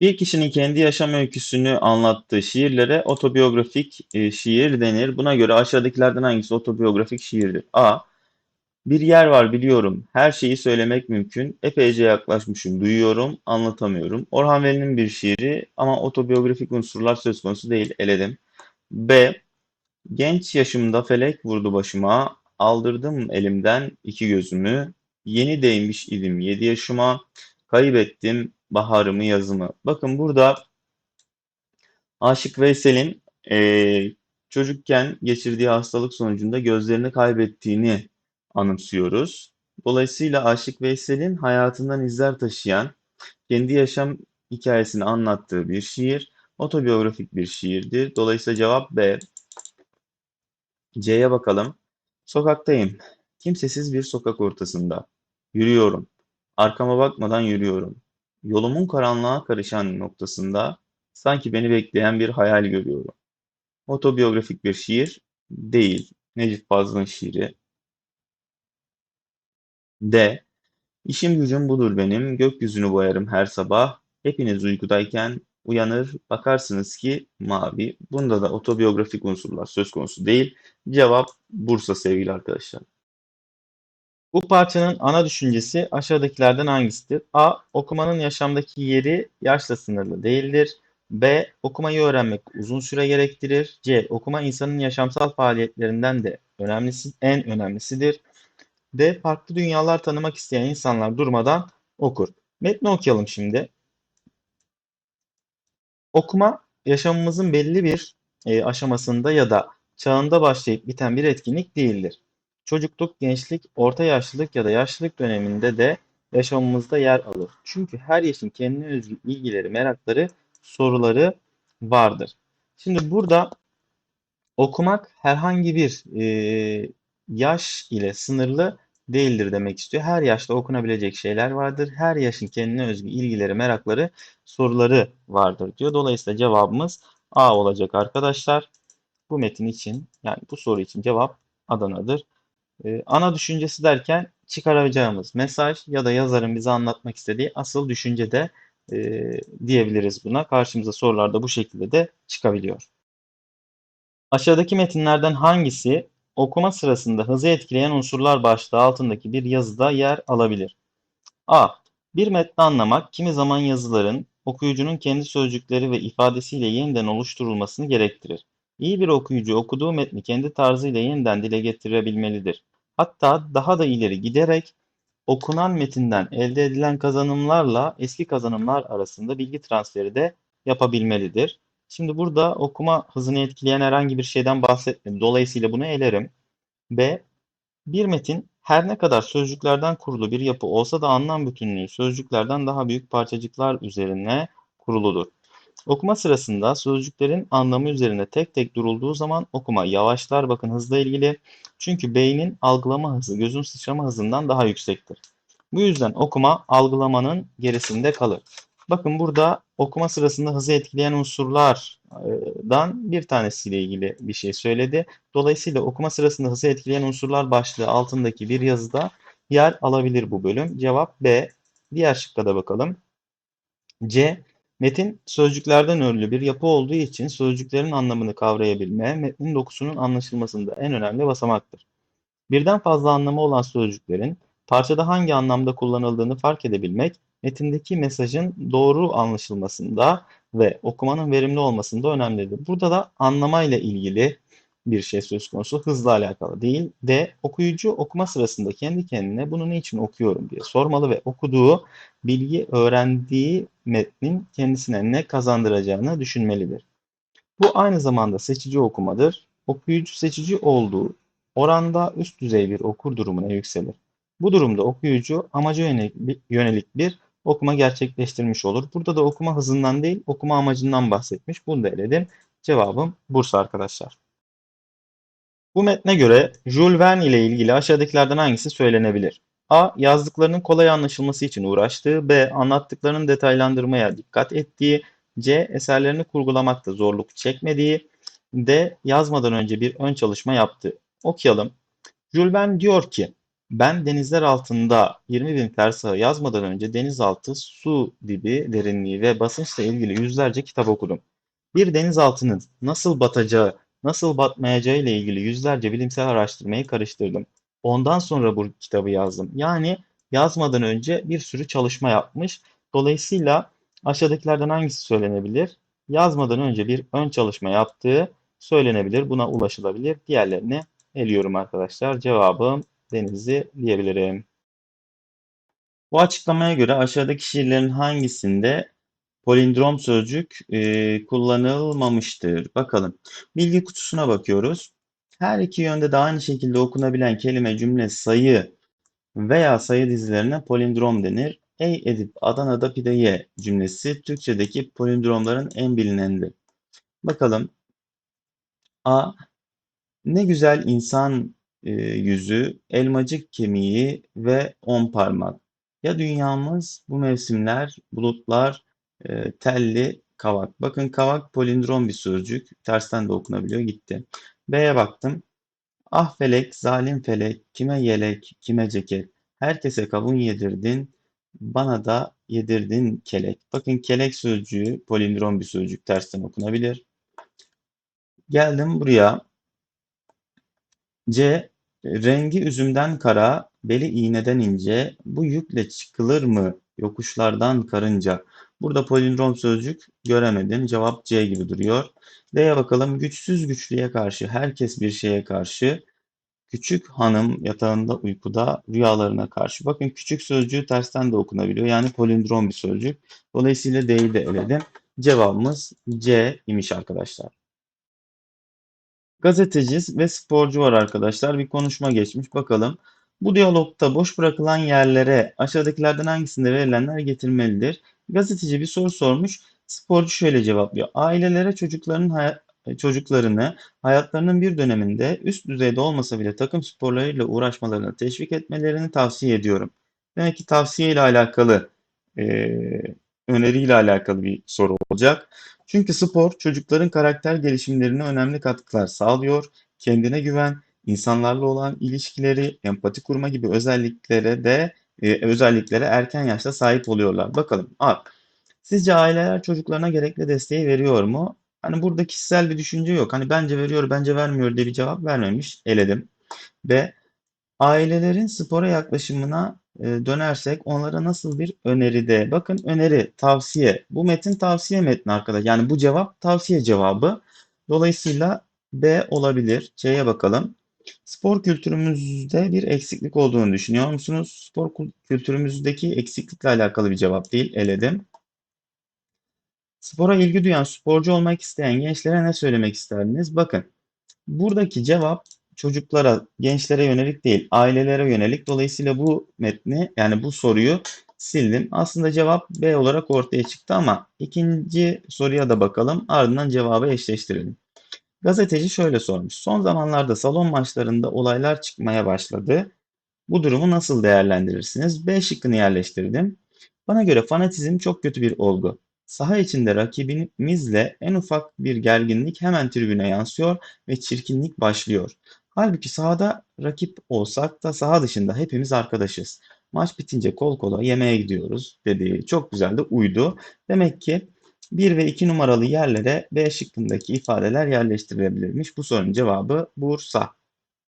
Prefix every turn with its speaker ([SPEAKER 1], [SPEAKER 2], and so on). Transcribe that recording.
[SPEAKER 1] Bir kişinin kendi yaşam öyküsünü anlattığı şiirlere otobiyografik e, şiir denir. Buna göre aşağıdakilerden hangisi otobiyografik şiirdir? A. Bir yer var biliyorum. Her şeyi söylemek mümkün. Epeyce yaklaşmışım. Duyuyorum, anlatamıyorum. Orhan Veli'nin bir şiiri ama otobiyografik unsurlar söz konusu değil. Eledim. B. Genç yaşımda felek vurdu başıma. Aldırdım elimden iki gözümü. Yeni değmiş idim yedi yaşıma. Kaybettim baharımı yazımı. Bakın burada Aşık Veysel'in eee, çocukken geçirdiği hastalık sonucunda gözlerini kaybettiğini anımsıyoruz. Dolayısıyla Aşık Veysel'in hayatından izler taşıyan, kendi yaşam hikayesini anlattığı bir şiir, otobiyografik bir şiirdir. Dolayısıyla cevap B. C'ye bakalım. Sokaktayım. Kimsesiz bir sokak ortasında. Yürüyorum. Arkama bakmadan yürüyorum. Yolumun karanlığa karışan noktasında sanki beni bekleyen bir hayal görüyorum. Otobiyografik bir şiir değil. Necip Fazıl'ın şiiri. D. İşim gücüm budur benim. Gökyüzünü boyarım her sabah. Hepiniz uykudayken uyanır bakarsınız ki mavi. Bunda da otobiyografik unsurlar söz konusu değil. Cevap Bursa sevgili arkadaşlar. Bu parçanın ana düşüncesi aşağıdakilerden hangisidir? A. Okumanın yaşamdaki yeri yaşla sınırlı değildir. B. Okumayı öğrenmek uzun süre gerektirir. C. Okuma insanın yaşamsal faaliyetlerinden de önemlisi, en önemlisidir. D. Farklı dünyalar tanımak isteyen insanlar durmadan okur. Metni okuyalım şimdi. Okuma yaşamımızın belli bir e, aşamasında ya da çağında başlayıp biten bir etkinlik değildir. Çocukluk, gençlik, orta yaşlılık ya da yaşlılık döneminde de yaşamımızda yer alır. Çünkü her yaşın kendine özgü ilgileri, merakları, soruları vardır. Şimdi burada okumak herhangi bir e, yaş ile sınırlı değildir demek istiyor. Her yaşta okunabilecek şeyler vardır. Her yaşın kendine özgü ilgileri, merakları, soruları vardır diyor. Dolayısıyla cevabımız A olacak arkadaşlar. Bu metin için yani bu soru için cevap Adana'dır. Ee, ana düşüncesi derken çıkaracağımız mesaj ya da yazarın bize anlatmak istediği asıl düşünce de e, diyebiliriz buna. Karşımıza sorularda bu şekilde de çıkabiliyor. Aşağıdaki metinlerden hangisi okuma sırasında hızı etkileyen unsurlar başlığı altındaki bir yazıda yer alabilir? A. Bir metni anlamak kimi zaman yazıların okuyucunun kendi sözcükleri ve ifadesiyle yeniden oluşturulmasını gerektirir. İyi bir okuyucu okuduğu metni kendi tarzıyla yeniden dile getirebilmelidir. Hatta daha da ileri giderek okunan metinden elde edilen kazanımlarla eski kazanımlar arasında bilgi transferi de yapabilmelidir. Şimdi burada okuma hızını etkileyen herhangi bir şeyden bahsetmedim. Dolayısıyla bunu elerim. B. Bir metin her ne kadar sözcüklerden kurulu bir yapı olsa da anlam bütünlüğü sözcüklerden daha büyük parçacıklar üzerine kuruludur. Okuma sırasında sözcüklerin anlamı üzerine tek tek durulduğu zaman okuma yavaşlar. Bakın hızla ilgili. Çünkü beynin algılama hızı gözün sıçrama hızından daha yüksektir. Bu yüzden okuma algılamanın gerisinde kalır. Bakın burada okuma sırasında hızı etkileyen unsurlardan bir tanesiyle ilgili bir şey söyledi. Dolayısıyla okuma sırasında hızı etkileyen unsurlar başlığı altındaki bir yazıda yer alabilir bu bölüm. Cevap B. Diğer şıkka da bakalım. C. Metin sözcüklerden örülü bir yapı olduğu için sözcüklerin anlamını kavrayabilme, metnin dokusunun anlaşılmasında en önemli basamaktır. Birden fazla anlamı olan sözcüklerin parçada hangi anlamda kullanıldığını fark edebilmek, metindeki mesajın doğru anlaşılmasında ve okumanın verimli olmasında önemlidir. Burada da anlamayla ilgili bir şey söz konusu hızla alakalı değil. D. Okuyucu okuma sırasında kendi kendine bunu niçin okuyorum diye sormalı ve okuduğu bilgi öğrendiği metnin kendisine ne kazandıracağını düşünmelidir. Bu aynı zamanda seçici okumadır. Okuyucu seçici olduğu oranda üst düzey bir okur durumuna yükselir. Bu durumda okuyucu amaca yönelik bir okuma gerçekleştirmiş olur. Burada da okuma hızından değil okuma amacından bahsetmiş. Bunu da eledim. Cevabım Bursa arkadaşlar. Bu metne göre Jules Verne ile ilgili aşağıdakilerden hangisi söylenebilir? A. Yazdıklarının kolay anlaşılması için uğraştığı. B. Anlattıklarının detaylandırmaya dikkat ettiği. C. Eserlerini kurgulamakta zorluk çekmediği. D. Yazmadan önce bir ön çalışma yaptı. Okuyalım. Jules Verne diyor ki, Ben denizler altında 20 bin fersahı yazmadan önce denizaltı, su dibi derinliği ve basınçla ilgili yüzlerce kitap okudum. Bir denizaltının nasıl batacağı, nasıl batmayacağı ile ilgili yüzlerce bilimsel araştırmayı karıştırdım. Ondan sonra bu kitabı yazdım. Yani yazmadan önce bir sürü çalışma yapmış. Dolayısıyla aşağıdakilerden hangisi söylenebilir? Yazmadan önce bir ön çalışma yaptığı söylenebilir. Buna ulaşılabilir. Diğerlerini eliyorum arkadaşlar. Cevabım Denizli diyebilirim. Bu açıklamaya göre aşağıdaki şiirlerin hangisinde polindrom sözcük e, kullanılmamıştır? Bakalım. Bilgi kutusuna bakıyoruz. Her iki yönde de aynı şekilde okunabilen kelime, cümle, sayı veya sayı dizilerine polindrom denir. Ey Edip Adana'da pide ye cümlesi Türkçedeki polindromların en bilinenidir. Bakalım. A. Ne güzel insan e, yüzü, elmacık kemiği ve on parmak. Ya dünyamız bu mevsimler, bulutlar, e, telli kavak. Bakın kavak polindrom bir sözcük. Tersten de okunabiliyor. Gitti. B'ye baktım. Ah felek, zalim felek, kime yelek, kime ceket. Herkese kavun yedirdin, bana da yedirdin kelek. Bakın kelek sözcüğü polindrom bir sözcük. Tersten okunabilir. Geldim buraya. C. Rengi üzümden kara, beli iğneden ince, bu yükle çıkılır mı yokuşlardan karınca? Burada polindrom sözcük göremedim. Cevap C gibi duruyor. D'ye bakalım. Güçsüz güçlüye karşı, herkes bir şeye karşı. Küçük hanım yatağında uykuda rüyalarına karşı. Bakın küçük sözcüğü tersten de okunabiliyor. Yani polindrom bir sözcük. Dolayısıyla D'yi de eledim. Cevabımız C imiş arkadaşlar. Gazeteci ve sporcu var arkadaşlar. Bir konuşma geçmiş. Bakalım. Bu diyalogta boş bırakılan yerlere aşağıdakilerden hangisinde verilenler getirmelidir? Gazeteci bir soru sormuş. Sporcu şöyle cevaplıyor. Ailelere çocukların hayat, çocuklarını hayatlarının bir döneminde üst düzeyde olmasa bile takım sporlarıyla uğraşmalarını teşvik etmelerini tavsiye ediyorum. Demek ki tavsiye ile alakalı, e, öneriyle alakalı bir soru olacak. Çünkü spor çocukların karakter gelişimlerine önemli katkılar sağlıyor. Kendine güven, insanlarla olan ilişkileri, empati kurma gibi özelliklere de e, özelliklere erken yaşta sahip oluyorlar. Bakalım. A. Sizce aileler çocuklarına gerekli desteği veriyor mu? Hani burada kişisel bir düşünce yok. Hani bence veriyor, bence vermiyor diye bir cevap vermemiş. Eledim. B. Ailelerin spora yaklaşımına e, dönersek onlara nasıl bir öneride? Bakın öneri, tavsiye. Bu metin tavsiye metni arkadaşlar. Yani bu cevap tavsiye cevabı. Dolayısıyla B olabilir. C'ye bakalım. Spor kültürümüzde bir eksiklik olduğunu düşünüyor musunuz? Spor kültürümüzdeki eksiklikle alakalı bir cevap değil. Eledim. Spora ilgi duyan, sporcu olmak isteyen gençlere ne söylemek isterdiniz? Bakın, buradaki cevap çocuklara, gençlere yönelik değil, ailelere yönelik. Dolayısıyla bu metni, yani bu soruyu sildim. Aslında cevap B olarak ortaya çıktı ama ikinci soruya da bakalım. Ardından cevabı eşleştirelim. Gazeteci şöyle sormuş. Son zamanlarda salon maçlarında olaylar çıkmaya başladı. Bu durumu nasıl değerlendirirsiniz? B şıkkını yerleştirdim. Bana göre fanatizm çok kötü bir olgu. Saha içinde rakibimizle en ufak bir gerginlik hemen tribüne yansıyor ve çirkinlik başlıyor. Halbuki sahada rakip olsak da saha dışında hepimiz arkadaşız. Maç bitince kol kola yemeğe gidiyoruz dedi. Çok güzel de uydu. Demek ki 1 ve 2 numaralı yerlere B şıkkındaki ifadeler yerleştirilebilirmiş. Bu sorunun cevabı Bursa.